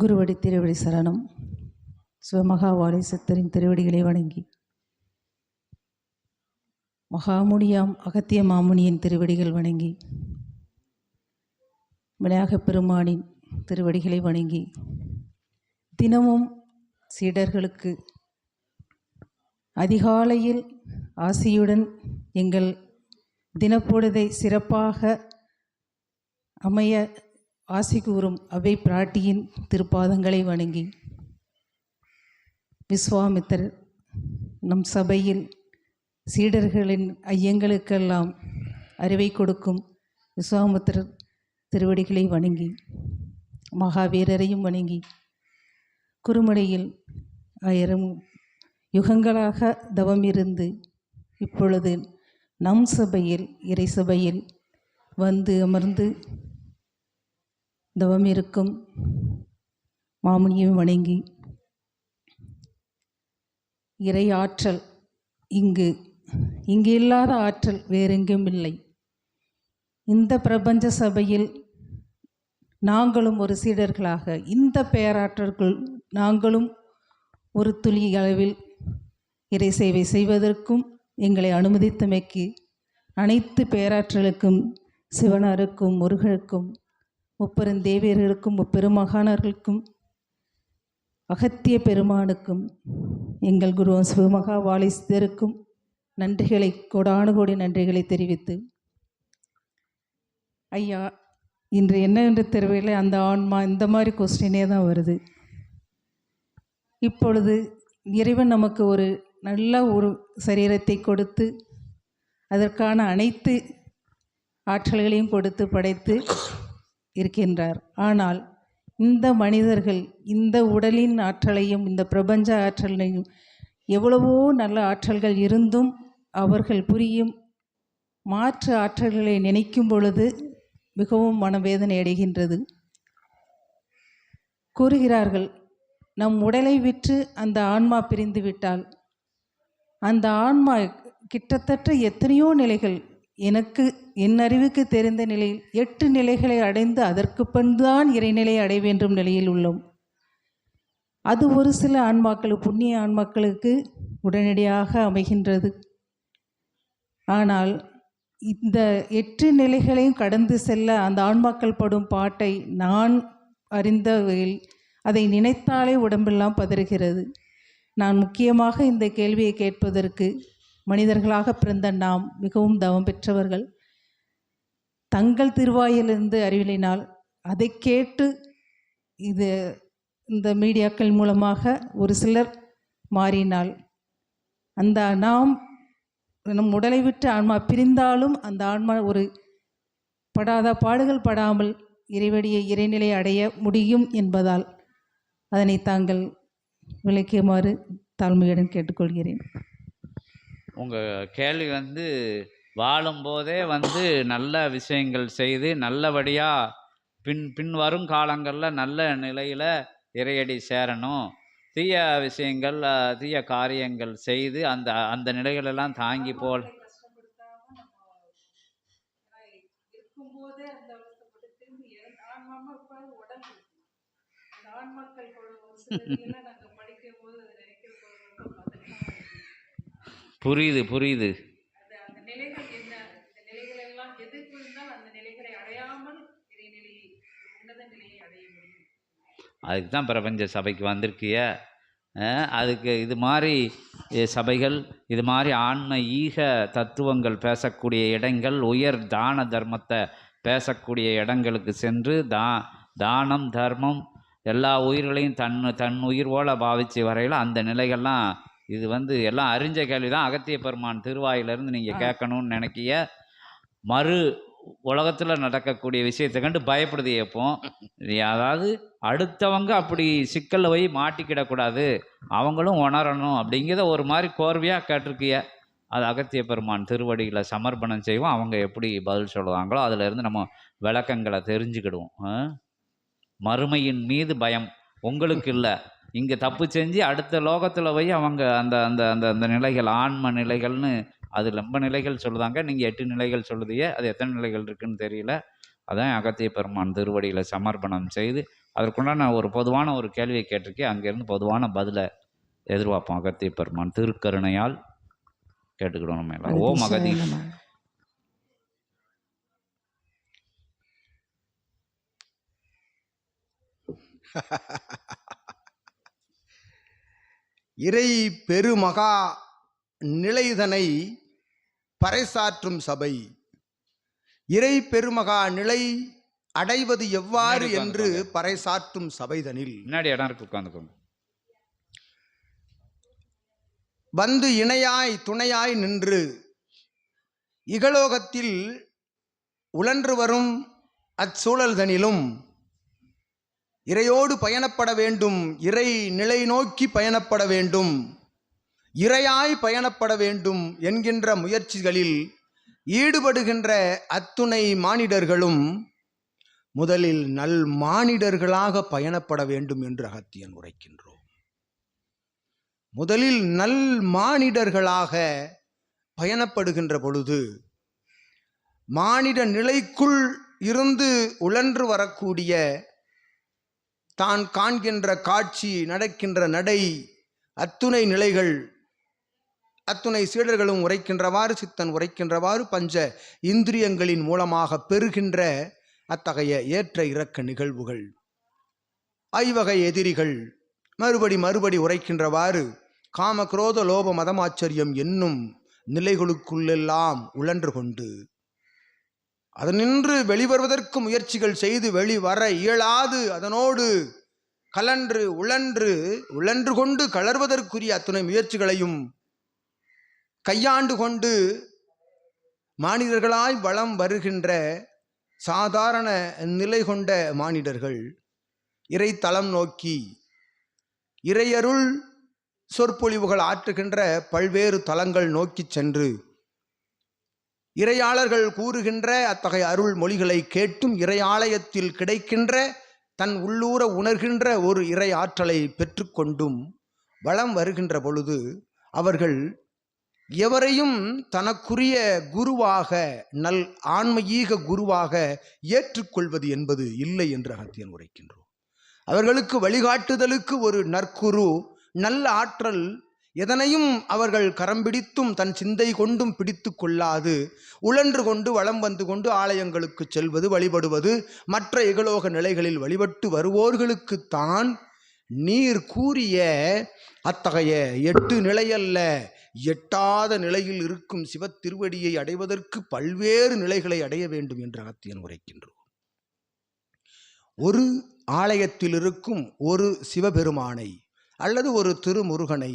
குருவடி திருவடி சரணம். சிவமகாவாளி சித்தரின் திருவடிகளை வணங்கி. மகாமுனியாம் அகத்திய மாமுனியின் திருவடிகள் வணங்கி. விநாயகப் பெருமானின் திருவடிகளை வணங்கி. தினமும் சீடர்களுக்கு அதிகாலையில் ஆசியுடன் எங்கள் தினப்பொழுதை சிறப்பாக அமைய ஆசி கூறும் அவை பிராட்டியின் திருப்பாதங்களை வணங்கி. விஸ்வாமித்தர் நம் சபையில் சீடர்களின் ஐயங்களுக்கெல்லாம் அறிவை கொடுக்கும் விஸ்வாமித்திரர் திருவடிகளை வணங்கி மகாவீரரையும் வணங்கி குறுமலையில் ஆயிரம் யுகங்களாக தவம் இருந்து இப்பொழுது நம் சபையில் இறை சபையில் வந்து அமர்ந்து தவம் இருக்கும். மாமுனியை வணங்கி இறை ஆற்றல் இங்கு இங்கு இல்லாத ஆற்றல் வேறெங்கும் இல்லை. இந்த பிரபஞ்ச சபையில் நாங்களும் ஒரு சீடர்களாக இந்த பேராற்றல்கள் நாங்களும் ஒரு துளி அளவில் இறை சேவை செய்வதற்கும் எங்களை அனுமதித்தமைக்கு அனைத்து பேராற்றலுக்கும் சிவனாருக்கும் முருகனுக்கும் முப்பெருந்தேவியர்களுக்கும் முப்பெருமகானர்களுக்கும் அகத்திய பெருமானுக்கும் எங்கள் குருவம் சிவமகா வாலிஸ்தருக்கும் நன்றிகளை கோடானு கோடி நன்றிகளை தெரிவித்து ஐயா இன்று என்ன என்று தெரியவில்லை. அந்த ஆன்மா இந்த மாதிரி கொஸ்டினே தான் வருது. இப்பொழுது இறைவன் நமக்கு ஒரு நல்ல ஒரு சரீரத்தை கொடுத்து அதற்கான அனைத்து ஆற்றல்களையும் கொடுத்து படைத்து இருக்கின்றார். ஆனால் இந்த மனிதர்கள் இந்த உடலின் ஆற்றலையும் இந்த பிரபஞ்ச ஆற்றலையும் எவ்வளவோ நல்ல ஆற்றல்கள் இருந்தும் அவர்கள் புரியும் மாற்று ஆற்றல்களை நினைக்கும் பொழுது மிகவும் மனவேதனை அடைகின்றது. கூறுகிறார்கள் நம் உடலை விற்று அந்த ஆன்மா பிரிந்து விட்டால் அந்த ஆன்மா கிட்டத்தட்ட எத்தனையோ நிலைகள் எனக்கு என் அறிவுக்கு தெரிந்த நிலையில் எட்டு நிலைகளை அடைந்து அதற்கு பின்தான் இறைநிலை அடைய வேண்டும் நிலையில் உள்ளோம். அது ஒரு சில ஆன்மாக்கள் புண்ணிய ஆன்மாக்களுக்கு உடனடியாக அமைகின்றது. ஆனால் இந்த எட்டு நிலைகளையும் கடந்து செல்ல அந்த ஆன்மாக்கள் படும் பாட்டை நான் அறிந்தவையில் அதை நினைத்தாலே உடம்பெல்லாம் பதறுகிறது. நான் முக்கியமாக இந்த கேள்வியை கேட்பதற்கு மனிதர்களாக பிறந்த நாம் மிகவும் தவம் பெற்றவர்கள். தங்கள் திருவாயிலிருந்து அறிவிலினால் அதை கேட்டு இது இந்த மீடியாக்கள் மூலமாக ஒரு சிலர் மாறினால் அந்த நாம் நம் உடலை விட்டு ஆன்மா பிரிந்தாலும் அந்த ஆன்மா ஒரு படாத பாடுகள் படாமல் இறைவடியை இறைநிலை அடைய முடியும் என்பதால் அதனை தாங்கள் விளக்கியமாறு தாழ்மையுடன் கேட்டுக்கொள்கிறேன். உங்கள் கேள்வி வந்து வாழும்போதே வந்து நல்ல விஷயங்கள் செய்து நல்லபடியாக பின் பின் வரும் காலங்களில் நல்ல நிலையில் இறையடி சேரணும். தீய விஷயங்கள் தீய காரியங்கள் செய்து அந்த அந்த நிலைகளெல்லாம் தாங்கி போல் இருக்கும்போதே அடைய முடியும். அதுக்கு தான் பிரபஞ்ச சபைக்கு வந்திருக்கிய அதுக்கு இது மாதிரி சபைகள் இது மாதிரி ஆன்ம ஈக தத்துவங்கள் பேசக்கூடிய இடங்கள் உயர் தான தர்மத்தை பேசக்கூடிய இடங்களுக்கு சென்று தா தானம் தர்மம் எல்லா உயிர்களையும் தன் தன் உயிர் போல பாவிச்சு வரையில் அந்த நிலைகள்லாம் இது வந்து எல்லாம் அறிஞ்ச கேள்வி தான் அகத்திய பெருமான் திருவாயிலிருந்து நீங்கள் கேட்கணும்னு நினைக்கிய மறு உலகத்தில் நடக்கக்கூடிய விஷயத்தை கண்டு பயப்படுது எப்போ? அதாவது அடுத்தவங்க அப்படி சிக்கல்ல போய் மாட்டிக்கிடக்கூடாது அவங்களும் உணரணும் அப்படிங்கிறத ஒரு மாதிரி கோர்வையாக கேட்டிருக்கிய. அது அகத்திய பெருமான் திருவடிகளை சமர்ப்பணம் செய்வோம். அவங்க எப்படி பதில் சொல்லுவாங்களோ அதுல இருந்து நம்ம விளக்கங்களை தெரிஞ்சுக்கிடுவோம்? மறுமையின் மீது பயம் உங்களுக்கு இல்லை. இங்கே தப்பு செஞ்சு அடுத்த லோகத்தில் போய் அவங்க அந்த அந்த அந்த அந்த நிலைகள் ஆன்ம நிலைகள்னு அது ரொம்ப நிலைகள் சொல்லுதாங்க. நீங்கள் எட்டு நிலைகள் சொல்லுதீங்க. அது எத்தனை நிலைகள் இருக்குன்னு தெரியல. அதான் அகத்திய பெருமான் திருவடிகளை சமர்ப்பணம் செய்து அதற்குண்டான ஒரு பொதுவான ஒரு கேள்வியை கேட்டிருக்கேன். அங்கேருந்து பொதுவான பதிலை எதிர்பார்ப்போம். அகத்திய பெருமான் திருக்கருணையால் கேட்டுக்கிடுவோம் நம்ம எல்லாம் ஓ மகதி இறை பெருமகா நிலைதனை பறைசாற்றும் சபை. இறை பெருமகா நிலை அடைவது எவ்வாறு என்று. பறைசாற்றும் சபைதனில். முன்னாடி இடம் இருக்கு உட்காந்துக்கோங்க வந்து இணையாய் துணையாய் நின்று இகலோகத்தில் உழன்று வரும் அச்சூழல்தனிலும் இறையோடு பயணப்பட வேண்டும். இறை நிலை நோக்கி பயணப்பட வேண்டும். இறையாய் பயணப்பட வேண்டும் என்கின்ற முயற்சிகளில் ஈடுபடுகின்ற அத்துணை மானிடர்களும் முதலில் நல் மானிடர்களாக பயணப்பட வேண்டும் என்று அகத்தியன் உரைக்கின்றோம். முதலில் நல் மானிடர்களாக பயணப்படுகின்ற பொழுது மானிட நிலைக்குள் இருந்து உழன்று வரக்கூடிய தான் காண்கின்ற காட்சி நடக்கின்ற நடை அத்துணை நிலைகள் அத்துணை சீடர்களும் உரைக்கின்றவாறு சித்தன் உரைக்கின்றவாறு பஞ்ச இந்திரியங்களின் மூலமாக பெறுகின்ற அத்தகைய ஏற்ற இறக்க நிகழ்வுகள். ஐவகை எதிரிகள் மறுபடி மறுபடி உரைக்கின்றவாறு காம குரோத லோப மதமாச்சரியம் என்னும் நிலைகளுக்குள்ளெல்லாம் உழன்று கொண்டு அதனின்று வெளிவருவதற்கு முயற்சிகள் செய்து வெளிவர இயலாது. அதனோடு கலன்று உழன்று உழன்று கொண்டு கலர்வதற்குரிய அத்துணை முயற்சிகளையும் கையாண்டு கொண்டு மானிடர்களாய் வளம் வருகின்ற சாதாரண நிலை கொண்ட மானிடர்கள் இறைத்தளம் நோக்கி இறையருள் சொற்பொழிவுகள் ஆற்றுகின்ற பல்வேறு தலங்கள் நோக்கிச் சென்று இறையாளர்கள் கூறுகின்ற அத்தகைய அருள் மொழிகளை கேட்டும் இறையாலயத்தில் கிடைக்கின்ற தன் உள்ளூர உணர்கின்ற ஒரு இறை ஆற்றலை பெற்றுக்கொண்டும் வளம் வருகின்ற பொழுது அவர்கள் எவரையும் தனக்குரிய குருவாக நல் ஆன்மீக குருவாக ஏற்றுக்கொள்வது என்பது இல்லை என்று அகத்தியன் உரைக்கின்றோம் அவர்களுக்கு வழிகாட்டுதலுக்கு ஒரு நற்குரு நல்ல ஆற்றல் எதனையும் அவர்கள் கரம் பிடித்தும் தன் சிந்தை கொண்டும் பிடித்து கொள்ளாது. உழன்று கொண்டு வளம் வந்து கொண்டு ஆலயங்களுக்கு செல்வது வழிபடுவது மற்ற இகலோக நிலைகளில் வழிபட்டு வருவோர்களுக்குத்தான் நீர் கூறிய அத்தகைய எட்டு நிலையல்ல எட்டாத நிலையில் இருக்கும் சிவத்திருவடியை அடைவதற்கு பல்வேறு நிலைகளை அடைய வேண்டும் என்று அகத்தியன் உரைக்கின்றோம் ஒரு ஆலயத்தில் இருக்கும் ஒரு சிவபெருமானை அல்லது ஒரு திருமுருகனை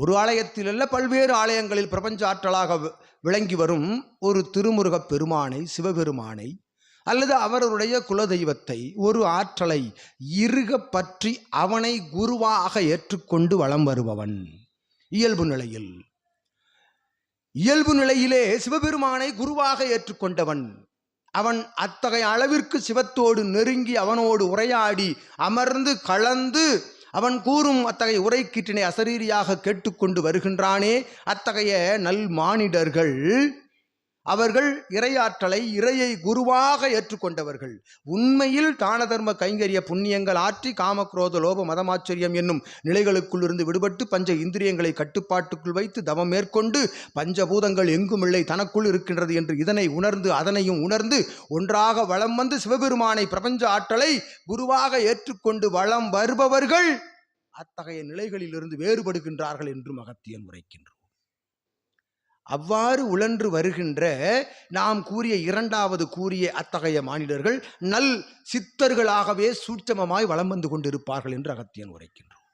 ஒரு ஆலயத்தில் அல்ல பல்வேறு ஆலயங்களில் பிரபஞ்ச ஆற்றலாக விளங்கி வரும் ஒரு திருமுருகப் பெருமானை சிவபெருமானை அல்லது அவருடைய குலதெய்வத்தை ஒரு ஆற்றலை இறுக பற்றி அவனை குருவாக ஏற்றுக்கொண்டு வலம் வருபவன். இயல்பு நிலையில் இயல்பு நிலையிலே சிவபெருமானை குருவாக ஏற்றுக்கொண்டவன். அவன் அத்தகைய அளவிற்கு சிவத்தோடு நெருங்கி அவனோடு உரையாடி அமர்ந்து கலந்து அவன் கூறும் அத்தகைய உரைக்கீற்றினை அசரீரியாக கேட்டுக்கொண்டு வருகின்றானே அத்தகைய நல் மானிடர்கள் அவர்கள் இறையாற்றலை இறையை குருவாக ஏற்றுக்கொண்டவர்கள். உண்மையில் தான தர்ம கைங்கரிய புண்ணியங்கள் ஆற்றி காமக்ரோத லோப மதமாச்சரியம் என்னும் நிலைகளுக்குள் இருந்து விடுபட்டு பஞ்ச இந்திரியங்களை கட்டுப்பாட்டுக்குள் வைத்து தவம் மேற்கொண்டு பஞ்சபூதங்கள் எங்குமில்லை தனக்குள் இருக்கின்றது என்று இதனை உணர்ந்து அதனையும் உணர்ந்து ஒன்றாக வலம் வந்து சிவபெருமானை பிரபஞ்ச ஆற்றலை குருவாக ஏற்றுக்கொண்டு வளம் வருபவர்கள் அத்தகைய நிலைகளிலிருந்து வேறுபடுகின்றார்கள் என்று மகத்தியன் உரைக்கின்றோம் அவ்வாறு உழன்று வருகின்ற நாம் கூறிய இரண்டாவது கூறிய அத்தகைய மாநிலர்கள் நல் சித்தர்களாகவே சூட்சமமாய் வளம் வந்து கொண்டிருப்பார்கள் என்று அகத்தியன் உரைக்கின்றோம்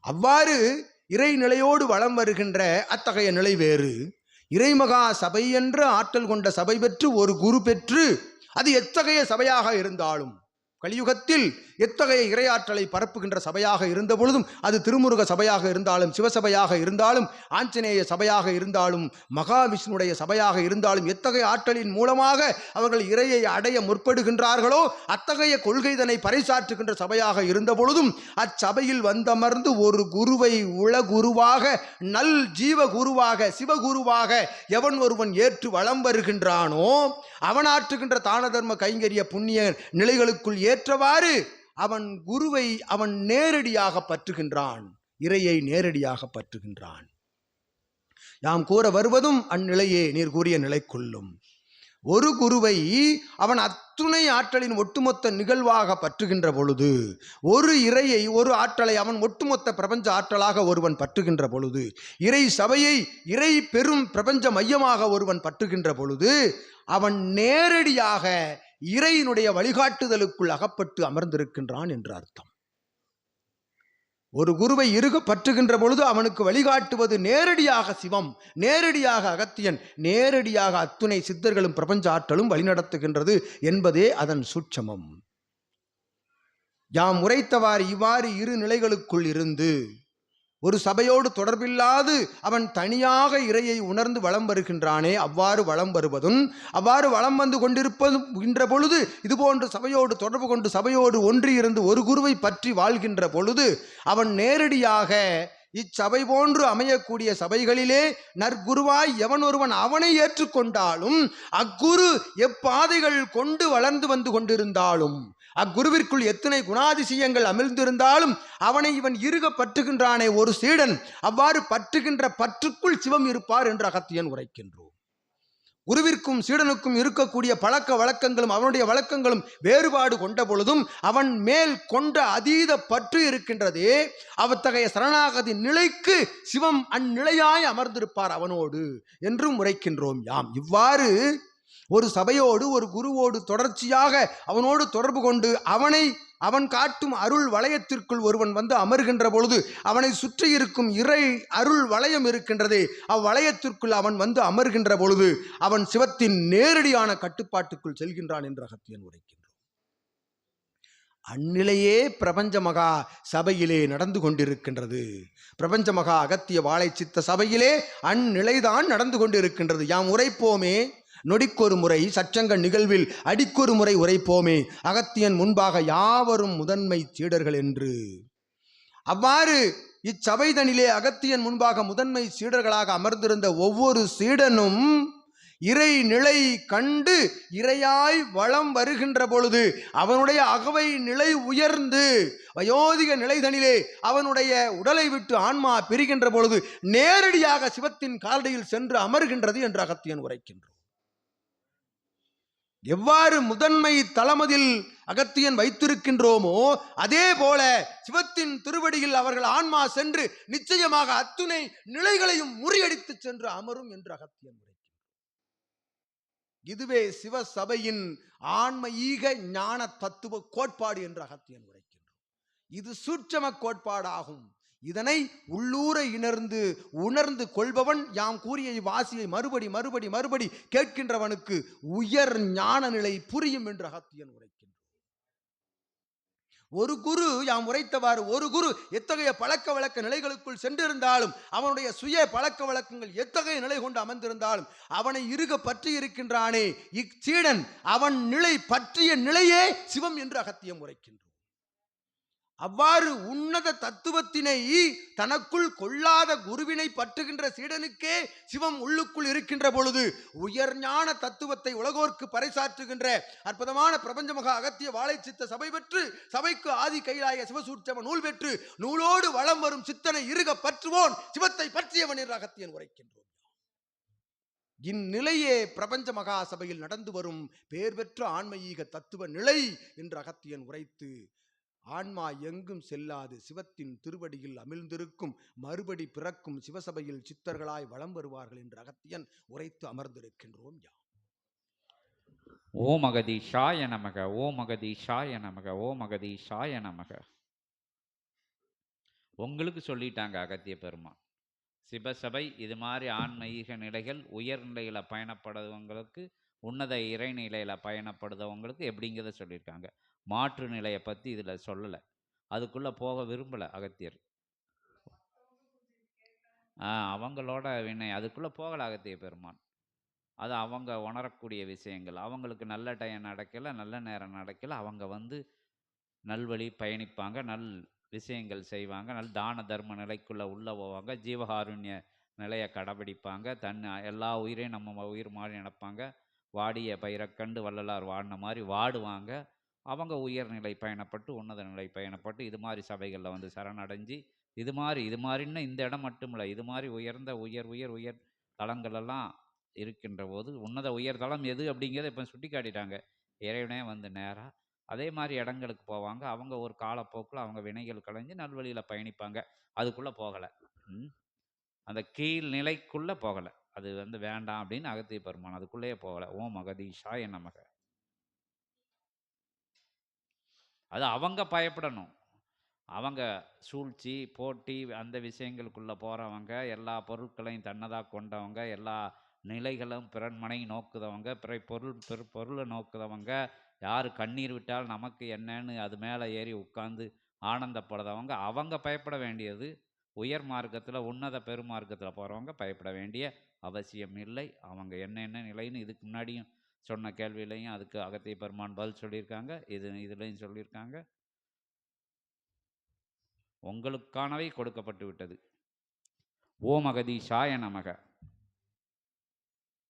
அவ்வாறு இறைநிலையோடு வளம் வருகின்ற அத்தகைய நிலை வேறு. இறைமகா சபை என்ற ஆற்றல் கொண்ட சபை பெற்று ஒரு குரு பெற்று அது எத்தகைய சபையாக இருந்தாலும் கலியுகத்தில் எத்தகைய இறையாற்றலை பரப்புகின்ற சபையாக இருந்த பொழுதும் அது திருமுருக சபையாக இருந்தாலும் சிவசபையாக இருந்தாலும் ஆஞ்சநேய சபையாக இருந்தாலும் மகாவிஷ்ணுடைய சபையாக இருந்தாலும் எத்தகைய ஆற்றலின் மூலமாக அவர்கள் இறையை அடைய முற்படுகின்றார்களோ அத்தகைய கொள்கைதனை பறைசாற்றுகின்ற சபையாக இருந்த பொழுதும் அச்சபையில் வந்தமர்ந்து ஒரு குருவை உளகுருவாக நல் ஜீவ குருவாக சிவகுருவாக எவன் ஒருவன் ஏற்று வளம் வருகின்றானோ அவன் ஆற்றுகின்ற தான தர்ம கைங்கரிய புண்ணிய நிலைகளுக்குள் ஏற்றவாறு அவன் குருவை அவன் நேரடியாக பற்றுகின்றான். இறையை நேரடியாக பற்றுகின்றான். யாம் கூற வருவதும் அந்நிலையே நீர் கூறிய நிலை கொள்ளும் ஒரு குருவை அவன் அத்துணை ஆற்றலின் ஒட்டுமொத்த நிகழ்வாக பற்றுகின்ற பொழுது ஒரு இறையை ஒரு ஆற்றலை அவன் ஒட்டுமொத்த பிரபஞ்ச ஆற்றலாக ஒருவன் பற்றுகின்ற பொழுது இறை சபையை இறை பெரும் பிரபஞ்ச மையமாக ஒருவன் பற்றுகின்ற பொழுது அவன் நேரடியாக இறையினுடைய வழிகாட்டுதலுக்குள் அகப்பட்டு அமர்ந்திருக்கின்றான் என்று அர்த்தம். ஒரு குருவை இருக பற்றுகின்ற பொழுது அவனுக்கு வழிகாட்டுவது நேரடியாக சிவம் நேரடியாக அகத்தியன் நேரடியாக அத்துணை சித்தர்களும் பிரபஞ்ச ஆற்றலும் வழிநடத்துகின்றது என்பதே அதன் சூட்சமம். யாம் உரைத்தவாறு இவ்வாறு இரு நிலைகளுக்குள் இருந்து ஒரு சபையோடு தொடர்பில்லாது அவன் தனியாக இறையை உணர்ந்து வலம் வருகின்றானே அவ்வாறு வலம் வருவதும் அவ்வாறு வலம் வந்து கொண்டிருப்பதும் என்ற பொழுது இதுபோன்ற சபையோடு தொடர்பு கொண்டு சபையோடு ஒன்றியிருந்து ஒரு குருவை பற்றி வாழ்கின்ற பொழுது அவன் நேரடியாக இச்சபை போன்று அமையக்கூடிய சபைகளிலே நற்குருவாய் எவன் ஒருவன் அவனை ஏற்றுக்கொண்டாலும் அக்குரு எப்பாதைகள் கொண்டு வளர்ந்து வந்து கொண்டிருந்தாலும் அக்குருவிற்குள் எத்தனை குணாதிசயங்கள் அமிழ்ந்திருந்தாலும் அவனை இவன் இருக பற்றுகின்றானே. ஒரு சீடன் அவ்வாறு பற்றுகின்ற பற்றுக்குள் சிவம் இருப்பார் என்று அகத்தியன் உரைக்கின்றோம். குருவிற்கும் சீடனுக்கும் இருக்கக்கூடிய பழக்க வழக்கங்களும் அவனுடைய வழக்கங்களும் வேறுபாடு கொண்ட பொழுதும் அவன் மேல் கொண்ட அதீத பற்று இருக்கின்றதே. அத்தகைய சரணாகதி நிலைக்கு சிவம் அந்நிலையாய் அமர்ந்திருப்பார் அவனோடு என்றும் உரைக்கின்றோம். யாம் இவ்வாறு ஒரு சபையோடு ஒரு குருவோடு தொடர்ச்சியாக அவனோடு தொடர்பு கொண்டு அவனை அவன் காட்டும் அருள் வளையத்திற்குள் ஒருவன் வந்து அமர்கின்ற பொழுது அவனை சுற்றி இருக்கும் இறை அருள் வளையம் இருக்கின்றதே அவ்வளையத்திற்குள் அவன் வந்து அமர்கின்ற பொழுது அவன் சிவத்தின் நேரடியான கட்டுப்பாட்டுக்குள் செல்கின்றான் என்று அகத்தியன் உரைக்கின்றான். அந்நிலையே பிரபஞ்ச மகா சபையிலே நடந்து கொண்டிருக்கின்றது. பிரபஞ்ச மகா அகத்திய வாழை சித்த சபையிலே அந்நிலைதான் நடந்து கொண்டிருக்கின்றது. யாம் உரைப்போமே நொடிக்கொரு முறை சச்சங்க நிகழ்வில் அடிக்கொரு முறை உரைப்போமே. அகத்தியன் முன்பாக யாவரும் முதன்மை சீடர்கள் என்று. அவ்வாறு இச்சபைதனிலே அகத்தியன் முன்பாக முதன்மை சீடர்களாக அமர்ந்திருந்த ஒவ்வொரு சீடனும் இறை நிலை கண்டு இறையாய் வளம் வருகின்ற பொழுது அவனுடைய அகவை நிலை உயர்ந்து வயோதிக நிலைதனிலே அவனுடைய உடலை விட்டு ஆன்மா பிரிகின்ற பொழுது நேரடியாக சிவத்தின் காலடியில் சென்று அமர்கின்றது என்று அகத்தியன் உரைக்கின்றோம் எவ்வாறு முதன்மை தளமதில் அகத்தியன் வைத்திருக்கின்றோமோ அதே போல சிவத்தின் திருவடியில் அவர்கள் ஆன்மா சென்று நிச்சயமாக அத்துணை நிலைகளையும் முறியடித்து சென்று அமரும் என்று அகத்தியன் இதுவே சிவ சபையின் ஆன்மீக ஞான தத்துவ கோட்பாடு என்று அகத்தியன் உரைக்கின்றோம் இது சூட்சம கோட்பாடாகும். இதனை உள்ளூர இணர்ந்து உணர்ந்து கொள்பவன் யாம் கூறிய வாசியை மறுபடி மறுபடி மறுபடி கேட்கின்றவனுக்கு உயர் ஞான நிலை புரியும் என்று அகத்தியன் உரைக்கின்றான். ஒரு குரு யாம் உரைத்தவாறு ஒரு குரு எத்தகைய பழக்க வழக்க நிலைகளுக்குள் சென்றிருந்தாலும் அவனுடைய சுய பழக்க வழக்கங்கள் எத்தகைய நிலை கொண்டு அமர்ந்திருந்தாலும் அவனை இருக பற்றி இருக்கின்றானே இச்சீடன் அவன் நிலை பற்றிய நிலையே சிவம் என்று அகத்தியம் உரைக்கின்றோம் அவ்வாறு உன்னத தத்துவத்தினை தனக்குள் கொள்ளாத குருவினை பற்றுகின்ற சீடனுக்கே சிவம் உள்ளுக்குள் இருக்கின்ற பொழுது உயர் ஞான தத்துவத்தை உலகோர்க்கு பறைசாற்றுகின்ற அற்புதமான பிரபஞ்சமக அகத்திய வாழை சித்த சபை பெற்று சபைக்கு ஆதி கைலாய சிவசூட்சம நூல் பெற்று நூலோடு வளம் வரும் சித்தனை இருக பற்றுவோன் சிவத்தை பற்றியவன் என்று அகத்தியன் உரைக்கின்றோம் இந்நிலையே பிரபஞ்ச மகா சபையில் நடந்து வரும் பேர் பெற்ற ஆன்மீக தத்துவ நிலை என்று அகத்தியன் உரைத்து ஆன்மா எங்கும் செல்லாது சிவத்தின் திருவடியில் அமிழ்ந்திருக்கும் மறுபடி பிறக்கும் சிவசபையில் சித்தர்களாய் வலம் வருவார்கள் என்று அகத்தியன் உரைத்து அமர்ந்திருக்கின்றோம் யாம். ஓ மகதீஷாய நமக ஓமகதி மகதீஷாய நமக ஓ மகதீஷாய நமக. உங்களுக்கு சொல்லிட்டாங்க அகத்திய பெருமான். சிவசபை இது மாதிரி ஆன்மீக நிலைகள் உயர்நிலையில் பயணப்படுறவங்களுக்கு உன்னத இறைநிலையில் பயணப்படுறவங்களுக்கு எப்படிங்கிறத சொல்லியிருக்காங்க. மாற்று நிலையை பற்றி இதில் சொல்லலை. அதுக்குள்ளே போக விரும்பலை அகத்தியர். ஆ அவங்களோட வினை அதுக்குள்ளே போகலை அகத்திய பெருமான். அது அவங்க உணரக்கூடிய விஷயங்கள். அவங்களுக்கு நல்ல டைம் நடக்கலை நல்ல நேரம் நடக்கலை. அவங்க வந்து நல்வழி பயணிப்பாங்க நல் விஷயங்கள் செய்வாங்க நல் தான தர்ம நிலைக்குள்ளே உள்ளே போவாங்க ஜீவகாருண்ய நிலையை கடைபிடிப்பாங்க தன் எல்லா உயிரையும் நம்ம உயிர் மாதிரி நினைப்பாங்க. வாடிய பயிரை கண்டு வள்ளலார் வாடின மாதிரி வாடுவாங்க. அவங்க உயர்நிலை பயணப்பட்டு உன்னத நிலை பயணப்பட்டு இது மாதிரி சபைகளில் வந்து சரணடைஞ்சு இது மாதிரி இது மாதிரின்னு இந்த இடம் மட்டும் இல்லை இது மாதிரி உயர்ந்த உயர் உயர் உயர் தளங்களெல்லாம் இருக்கின்ற போது உன்னத உயர் தளம் எது அப்படிங்கிறத இப்போ சுட்டி காட்டிட்டாங்க. இறைவனே வந்து நேராக அதே மாதிரி இடங்களுக்கு போவாங்க. அவங்க ஒரு காலப்போக்கில் அவங்க வினைகள் கலைஞ்சு நல்வழியில் பயணிப்பாங்க. அதுக்குள்ளே போகலை. அந்த கீழ் நிலைக்குள்ளே போகலை. அது வந்து வேண்டாம் அப்படின்னு அகத்திய பெருமான் அதுக்குள்ளேயே போகலை. ஓம் அகதீஷா என்ன மக அது அவங்க பயப்படணும். அவங்க சூழ்ச்சி போட்டி அந்த விஷயங்களுக்குள்ளே போகிறவங்க எல்லா பொருட்களையும் தன்னதாக கொண்டவங்க எல்லா நிலைகளும் பிறன்மனை நோக்குதவங்க பிற பொருள் பிற பொருளை நோக்குதவங்க யார் கண்ணீர் விட்டால் நமக்கு என்னன்னு அது மேலே ஏறி உட்காந்து ஆனந்தப்படுறவங்க அவங்க பயப்பட வேண்டியது உயர் மார்க்கத்தில் உன்னத பெருமார்க்கத்தில் போகிறவங்க பயப்பட வேண்டிய அவசியம் இல்லை. அவங்க என்னென்ன நிலைன்னு இதுக்கு முன்னாடியும் சொன்ன கேள்வியிலையும் அதுக்கு அகத்திய பெருமான் பதில் சொல்லியிருக்காங்க. இது இதுலேயும் சொல்லியிருக்காங்க. உங்களுக்கானவை கொடுக்கப்பட்டு விட்டது. ஓம் அகதீஷாய நமக.